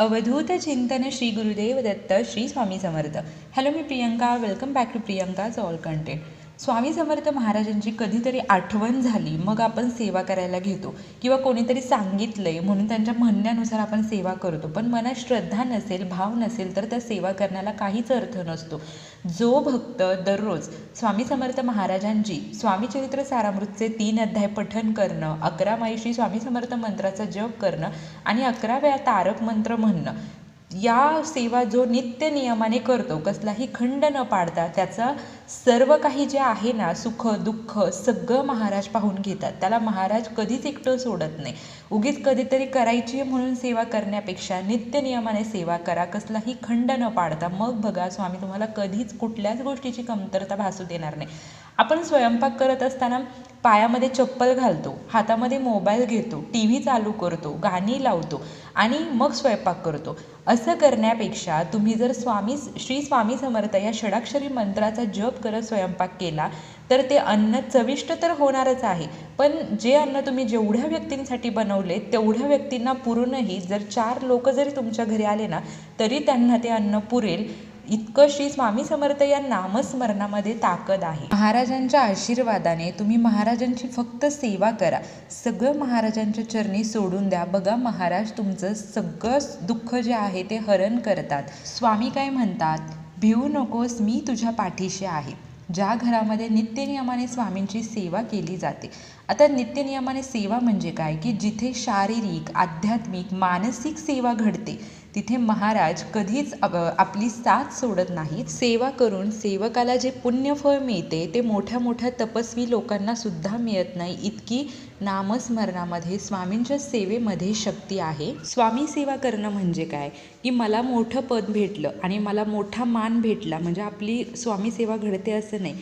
अवधूत चिंतन Shri Gurudev Datta Shri Swami Samarth. Hello me Priyanka. Welcome back to Priyanka's all content Swami Samarth महाराजांची कधीतरी आठवण झाली मग आपण सेवा करायला घेतो. किंवा कोणीतरी सांगितलंय म्हणून त्यांच्या म्हणण्यानुसार आपण सेवा करतो. पण मनात श्रद्धा नसेल भाव नसेल तर त्या सेवा करण्याला काहीच अर्थ नसतो. जो भक्त दररोज स्वामी समर्थ महाराजांची स्वामी चरित्र सारामृतचे तीन अध्याय पठन करणं अकरा माईशी स्वामी समर्थ मंत्राचा जप करणं आणि अकरा वेळा तारक मंत्र म्हणणं या सेवा जो नित्य नियमाने करतो कसलाही खंड न पाडता त्याचा सर्व काही जे आहे ना सुख दुःख सगळं महाराज पाहून घेतात. त्याला महाराज कधीच एकटं सोडत नाही. उगीच कधीतरी करायची आहे म्हणून सेवा करण्यापेक्षा नित्य नियमाने सेवा करा कसलाही खंड न पाडता. मग बघा स्वामी तुम्हाला कधीच कुठल्याच गोष्टीची कमतरता भासू देणार नाही. आपण स्वयंपाक करत असताना पायामध्ये चप्पल घालतो हातामध्ये मोबाईल घेतो टी व्ही चालू करतो गाणी लावतो आणि मग स्वयंपाक करतो. असं करण्यापेक्षा तुम्ही जर स्वामी श्री स्वामी समर्थ या षडाक्षरी मंत्राचा जप करत स्वयंपाक केला तर ते अन्न चविष्ट तर होणारच आहे. पण जे अन्न तुम्ही जेवढ्या व्यक्तींसाठी बनवले तेवढ्या व्यक्तींना पुरूनही जर चार लोक जरी तुमच्या घरी आले ना तरी त्यांना ते अन्न पुरेल. इतकं श्री स्वामी समर्थ या नामस्मरणामध्ये ताकद आहे. महाराजांच्या आशीर्वादाने तुम्ही महाराजांची फक्त सेवा करा. सगळं महाराजांच्या चरणी सोडून द्या. बघा महाराज तुमचं सगळं दुःख जे आहे ते हरण करतात. स्वामी काय म्हणतात? भिवू नकोस मी तुझ्या पाठीशी आहे. ज्या घरामध्ये नित्यनियमाने स्वामींची सेवा केली जाते आता नित्यनियमाने सेवा म्हणजे काय? की जिथे शारीरिक आध्यात्मिक मानसिक सेवा घडते तिथे महाराज कधीच आपली साथ सोडत नाहीत. सेवा करून सेवकाला जे पुण्यफळ मिळते ते मोठ्या मोठ्या तपस्वी लोकांना सुद्धा मिळत नाही. इतकी नामस्मरणामध्ये स्वामींच्या सेवेमध्ये शक्ती आहे. स्वामी सेवा करणं म्हणजे काय? की मला मोठं पद भेटलं आणि मला मोठा मान भेटला. म्हणजे आपली स्वामी सेवा घडते असं नाही.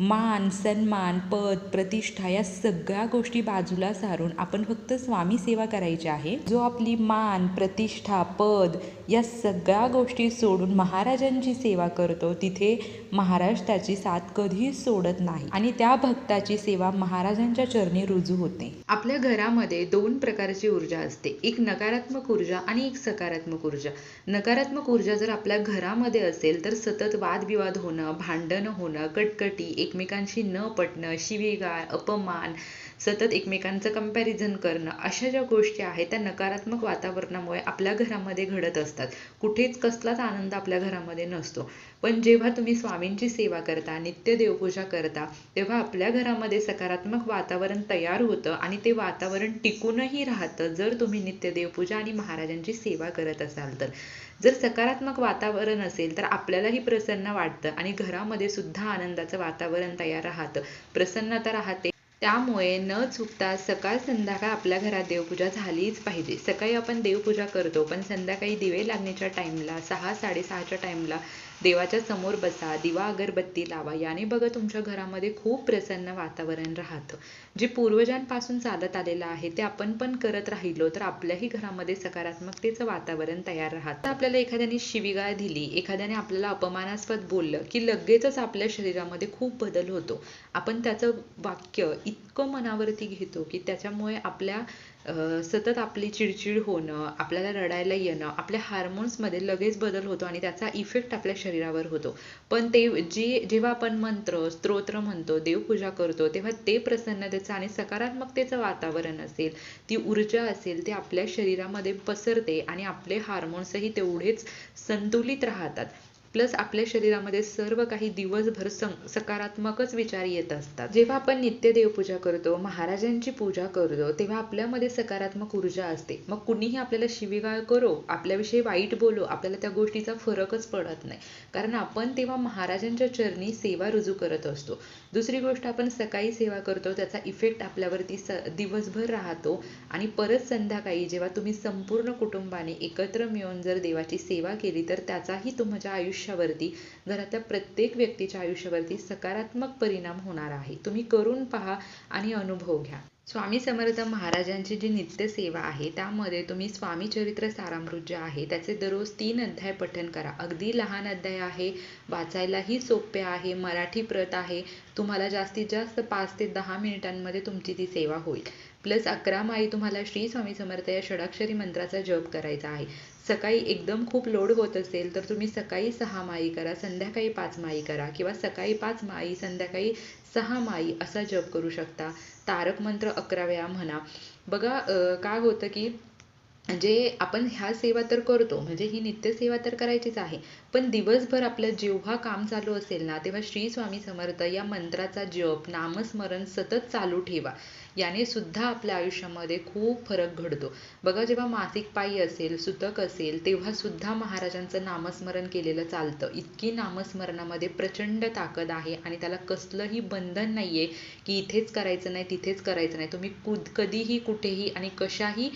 मान सन्मान पद प्रतिष्ठा या सगळ्या गोष्टी बाजूला सारून आपण फक्त स्वामी सेवा करायची आहे. जो आपली मान प्रतिष्ठा पद या सगळ्या गोष्टी सोडून महाराजांची सेवा करतो तिथे महाराज त्याची साथ कधीच सोडत नाही. आणि त्या भक्ताची सेवा महाराजांच्या चरणी रुजू होते. आपल्या घरामध्ये दोन प्रकारची ऊर्जा असते. एक नकारात्मक ऊर्जा आणि एक सकारात्मक ऊर्जा. नकारात्मक ऊर्जा जर आपल्या घरामध्ये असेल तर सतत वादविवाद होणं भांडणं होणं कटकटी एकमेकांशी न पटणं शिवीगाळ अपमान सतत एकमेकांचं कंपॅरिझन करणं अशा ज्या गोष्टी आहेत त्या नकारात्मक वातावरणामुळे आपल्या घरामध्ये घडत असतात. कुठेच कसलाच आनंद आपल्या घरामध्ये नसतो. पण जेव्हा तुम्ही स्वामींची सेवा करता नित्य देवपूजा करता तेव्हा आपल्या घरामध्ये सकारात्मक वातावरण तयार होतं आणि ते वातावरण टिकूनही राहतं. जर तुम्ही नित्य देवपूजा आणि महाराजांची सेवा करत असाल तर. जर सकारात्मक वातावरण असेल तर आपल्यालाही प्रसन्न वाटतं आणि घरामध्ये सुद्धा आनंदाचं वातावरण तयार राहतं. प्रसन्नता राहते. त्यामुळे न चुकता सकाळ संध्याकाळ आपल्या घरात देवपूजा झालीच पाहिजे. सकाळी आपण देवपूजा करतो पण संध्याकाळी दिवे लागण्याच्या टाईमला सहा साडेसहाच्या टाईमला देवाच्या समोर बसा दिवा अगरबत्ती लावा याने बघा तुमच्या घरामध्ये खूप प्रसन्न वातावरण राहतं. जे पूर्वजांपासून चालत आलेलं आहे ते आपण पण करत राहिलो तर आपल्याही घरामध्ये सकारात्मकतेचं वातावरण तयार राहतं. आपल्याला एखाद्याने शिवीगाळ दिली एखाद्याने आपल्याला अपमानास्पद बोललं की लगेचच आपल्या शरीरामध्ये खूप बदल होतो. आपण त्याचं वाक्य इतकं मनावरती घेतो की त्याच्यामुळे आपल्या अं, सतत आपली चिडचिड होणं आपल्याला रडायला येणं आपल्या हार्मोन्समध्ये लगेच बदल होतो आणि त्याचा इफेक्ट आपल्या शरीरावर होतो. पण ते जे जेव्हा आपण मंत्र स्तोत्र म्हणतो देवपूजा करतो तेव्हा ते प्रसन्नतेचं आणि सकारात्मकतेचं वातावरण असेल ती ऊर्जा असेल ते आपल्या शरीरामध्ये पसरते आणि आपले हार्मोन्सही तेवढेच संतुलित राहतात. प्लस आपल्या शरीरामध्ये सर्व काही दिवसभर सं- सकारात्मकच विचार येत असतात. जेव्हा आपण नित्य देवपूजा करतो महाराजांची पूजा करतो तेव्हा आपल्यामध्ये सकारात्मक ऊर्जा असते. मग कुणीही आपल्याला शिवीगाळ करो आपल्याविषयी वाईट बोलो आपल्याला त्या गोष्टीचा फरकच पडत नाही. कारण आपण तेव्हा महाराजांच्या चरणी सेवा रुजू करत असतो. दुसरी गोष्ट आपण सकाळी सेवा करतो त्याचा इफेक्ट आपल्यावरती स दिवसभर राहतो. आणि परत संध्याकाळी जेव्हा तुम्ही संपूर्ण कुटुंबाने एकत्र मिळून जर देवाची सेवा केली तर त्याचाही तुमच्या आयुष्यावरती घरातल्या प्रत्येक व्यक्तीच्या आयुष्यावरती सकारात्मक परिणाम होणार आहे. तुम्ही करून पहा आणि अनुभव घ्या. स्वामी समर्थ महाराजांची जी नित्य सेवा आहे त्यामध्ये तुम्ही स्वामी चरित्र सारामृत जे आहे त्याचे दररोज तीन अध्याय पठन करा. अगदी लहान अध्याय आहे वाचायलाही सोपे आहे मराठी प्रत आहे. तुम्हाला जास्तीत जास्त पाच ते दहा मिनिटांमध्ये तुमची ती सेवा होईल. प्लस अकरा माई तुम्हाला श्री स्वामी समर्थ या षडाक्षरी मंत्राचा जप करायचा आहे. सकाळी एकदम खूप लोड होत असेल तर तुम्ही सकाळी सहा माई करा संध्याकाळी पाच माई करा किंवा सकाळी पाच माई संध्याकाळी सहा माई असा जप करू शकता. तारक मंत्र अकरा वेळा म्हणा. बघा अं, काय होतं की जे आपण ह्या सेवा तर करतो म्हणजे ही नित्यसेवा तर करायचीच आहे पण दिवसभर आपलं जेव्हा काम चालू असेल ना तेव्हा श्री स्वामी समर्थ या मंत्राचा जप नामस्मरण सतत चालू ठेवा. याने सुद्धा आपल्या आयुष्यामध्ये खूप फरक घडतो. बघा जेव्हा मासिक पायी असेल सुतक असेल तेव्हा सुद्धा महाराजांचं नामस्मरण केलेलं चालतं. इतकी नामस्मरणामध्ये प्रचंड ताकद आहे आणि त्याला कसलंही बंधन नाहीये की इथेच करायचं नाही तिथेच करायचं नाही. तुम्ही कुद कधीही कुठेही आणि कशाही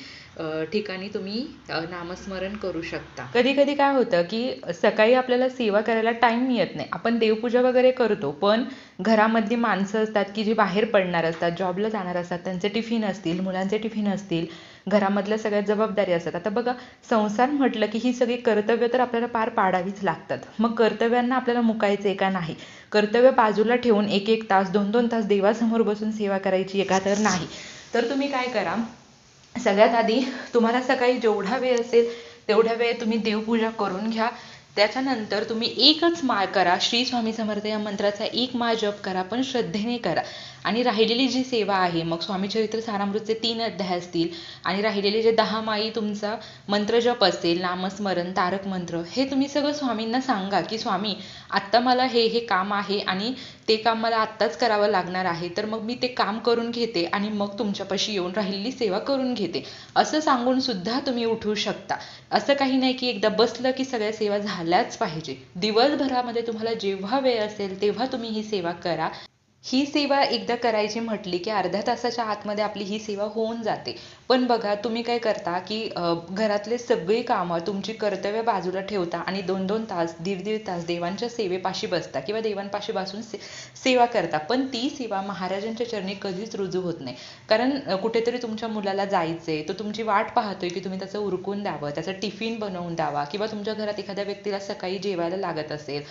ठिकाणी तुम्ही नामस्मरण करू शकता. कधी कधी काय होतं की सकाळी आपल्याला सेवा करायला टाइम मिळत नाही. आपण देवपूजा वगैरे करतो पण घरामधली माणसं असतात की जी बाहेर पडणार असतात जॉबला जाणार असतात त्यांचे टिफिन असतील मुलांचे टिफिन असतील घरामधल्या सगळ्या जबाबदारी असतात. आता बघा संसार म्हटलं की ही सगळी कर्तव्य तर आपल्याला पार पाडावीच लागतात. मग कर्तव्यांना आपल्याला मुकायचे का नाही? कर्तव्य बाजूला ठेवून एक एक तास दोन दोन तास देवासमोर बसून सेवा करायची एका तर नाही. तर तुम्ही काय करा सगळ्यात आधी तुम्हाला सकाळी जेवढा वेळ असेल तेवढ्या वेळ तुम्ही देवपूजा करून घ्या. त्याच्यानंतर तुम्ही एकच माळ करा. श्री स्वामी समर्थ या मंत्राचा एक माळ जप करा पण श्रद्धेने करा. आणि राहिलेली जी सेवा आहे मग स्वामी चरित्र सारामृतचे तीन अध्याय असतील. आणि राहिलेले जे दहा माई तुमचा मंत्रजप असेल नामस्मरण तारक मंत्र हे तुम्ही सगळं स्वामींना सांगा की स्वामी आत्ता मला हे हे काम आहे आणि ते काम मला आत्ताच करावं लागणार आहे तर मग मी ते काम करून घेते आणि मग तुमच्यापाशी येऊन राहिलेली सेवा करून घेते. असं सांगून सुद्धा तुम्ही उठू शकता. असं काही नाही की एकदा बसलं की सगळ्या सेवा झाल्याच पाहिजे. दिवसभरामध्ये तुम्हाला जेव्हा वेळ असेल तेव्हा तुम्ही ही सेवा करा. ही सेवा एकदा करायची म्हटली की अर्ध्या तासाच्या आतमध्ये आपली ही सेवा होऊन जाते. पण बघा तुम्ही काय करता की घरातले सगळी कामं तुमची कर्तव्य बाजूला ठेवता आणि दोन दोन तास दीड दीड तास देवांच्या सेवेपाशी बसता किंवा देवांपाशी बसून से सेवा करता. पण ती सेवा महाराजांच्या चरणी कधीच रुजू होत नाही. कारण कुठेतरी तुमच्या मुलाला जायचंय तो तुमची वाट पाहतोय की तुम्ही त्याचं उरकून द्यावं त्याचं टिफिन बनवून द्यावा किंवा तुमच्या घरात एखाद्या व्यक्तीला सकाळी जेवायला लागत असेल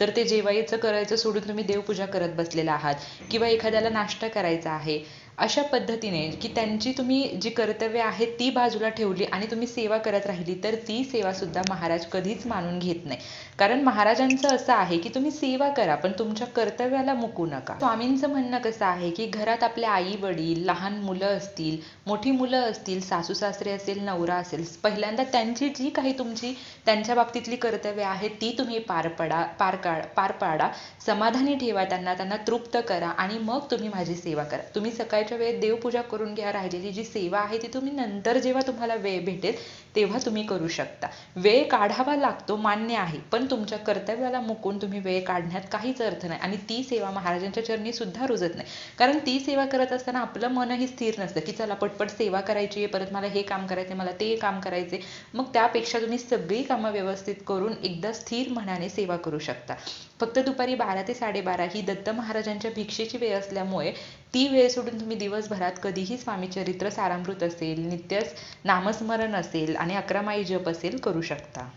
तर ते जेवायचं करायचं सोडून तुम्ही देवपूजा करत बसलेला आहात. किंवा एखाद्याला नाश्ता करायचा आहे. अशा पद्धतीने की त्यांची तुम्ही जी कर्तव्य आहेत ती बाजूला ठेवली आणि तुम्ही सेवा करत राहिली तर ती सेवा सुद्धा महाराज कधीच मानून घेत नाही. कारण महाराजांचं असं आहे की तुम्ही सेवा करा पण तुमच्या कर्तव्याला मुकू नका. स्वामींचं म्हणणं कसं आहे की घरात आपले आई वडील लहान मुलं असतील मोठी मुलं असतील सासू सासरे असेल नवरा असेल पहिल्यांदा त्यांची जी काही तुमची त्यांच्या बाबतीतली कर्तव्य आहेत ती तुम्ही पार पडा पार काढ पार पाडा समाधानी ठेवा त्यांना त्यांना तृप्त करा आणि मग तुम्ही माझी सेवा करा. तुम्ही सकाळी सकाळच्या वेळेत देवपूजा करून घ्या राहिलेली जी सेवा आहे ती तुम्ही नंतर जेव्हा तुम्हाला वेळ भेटेल तेव्हा तुम्ही करू शकता. वेळ काढावा लागतो मान्य आहे पण तुमच्या कर्तव्याला मुकून तुम्ही वेळ काढण्यात काहीच अर्थ नाही. आणि ती सेवा महाराजांच्या चरणी सुद्धा रुजत नाही. कारण ती सेवा करत असताना आपलं मनही स्थिर नसतं की चला पटपट सेवा करायची आहे परत मला हे काम करायचे मला ते काम करायचे मग त्यापेक्षा तुम्ही सगळी कामं व्यवस्थित करून एकदा स्थिर मनाने सेवा करू शकता. फक्त दुपारी बारा ते साडेबारा ही दत्त महाराजांच्या भिक्षेची वेळ असल्यामुळे ती वेळ सोडून तुम्ही दिवसभरात कधीही स्वामी चरित्र सारामृत असेल नित्य नामस्मरण असेल आणि अकरा माई जप असेल करू शकता.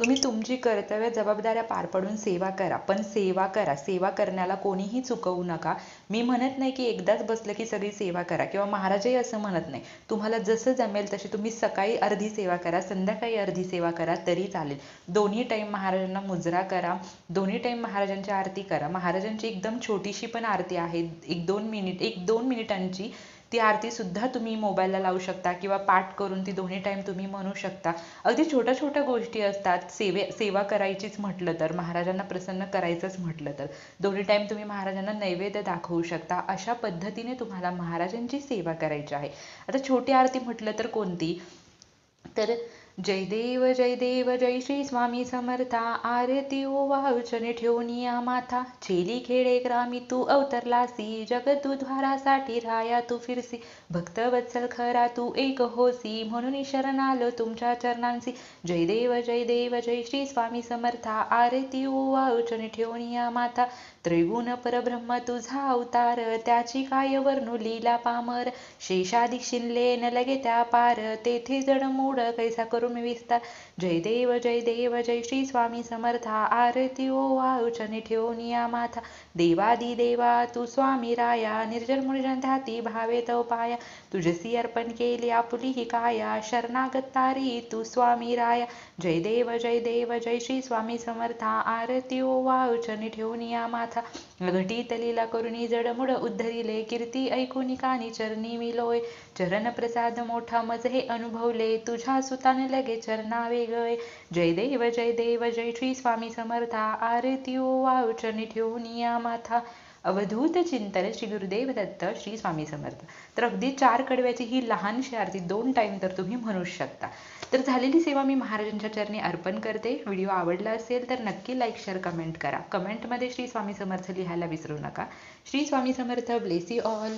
तुम्ही तुमची कर्तव्य जबाबदाऱ्या पार पडून सेवा करा. पण सेवा करा. सेवा करण्याला कोणीही चुकवू नका. मी म्हणत नाही की एकदाच बसलं की सगळी सेवा करा किंवा महाराजही असं म्हणत नाही. तुम्हाला जसं जमेल तशी तुम्ही सकाळी अर्धी सेवा करा संध्याकाळी अर्धी सेवा करा तरी चालेल. दोन्ही टाईम महाराजांना मुजरा करा. दोन्ही टाईम महाराजांची आरती करा. महाराजांची एकदम छोटीशी पण आरती आहे. एक दोन मिनिट एक दोन मिनिटांची ती आरती सुद्धा तुम्ही मोबाईलला लावू शकता किंवा पाठ करून ती दोन्ही टाइम तुम्ही म्हणू शकता. अगदी छोट्या छोट्या गोष्टी असतात. सेवे सेवा करायचीच म्हटलं तर महाराजांना प्रसन्न करायचंच म्हटलं तर. दोन्ही टाइम तुम्ही महाराजांना नैवेद्य दाखवू शकता. अशा पद्धतीने तुम्हाला महाराजांची सेवा करायची आहे. आता छोटी आरती म्हटलं तर कोणती? तर जय देव जय देव जय श्री स्वामी समर्था. आरती ओ ठेवून या माथा. छेली खेडे ग्रामी तू अवतरलासी. जगत द्वारासाठी राया तू फिरसी. भक्त वत्सल खरा तू एक होसी. म्हणून शरण आलो तुमच्या चरणांसी. जय देव जय देव जय श्री स्वामी समर्था. आरती ओवाळचने ठेवून या माथा. त्रिगुण परब्रह्म तुझा अवतार. त्याची काय वर्णू लीला पामर? शेषादी शिनले न लगे त्या पार. तेथे जड मूड कैसा करू मी विस्तार जय देव जय देव जय श्री स्वामी समर्था। आरती ओ वाळूचने ठेवून या माथा। देवादी देवा तू स्वामी राया। निर्जल मुर्जन भावे तव पाया। तुझसी अर्पण केली आपुली ही काया। शरणागतारी तू स्वामी राया। जय देव जय देव जय श्री स्वामी समर्था। आरती ओ वाळूचने ठेवून या माथा। घटीत लीला करुणी जडमुड उद्धरिले। कीर्ती ऐकून कानी चरणी मिलोय। चरण प्रसाद मोठा मज हे अनुभवले। तुझ्या सुताने लगे चरणा वेगळे. जय देव जय देव जय श्री स्वामी समर्था. आरती ओ वाळूचने ठेवून या माथा. अवधूत चिंतन श्री गुरुदेव दत्त श्री स्वामी समर्थ. तर अगदी चार कडव्याची ही लहानशी आरती दोन टाईम तर तुम्ही म्हणू शकता. तर झालेली सेवा मी महाराजांच्या चरणी अर्पण करते. व्हिडिओ आवडला असेल तर नक्की लाईक शेअर कमेंट करा. कमेंटमध्ये श्री स्वामी समर्थ लिहायला विसरू नका. Shri Swami Samarth bless all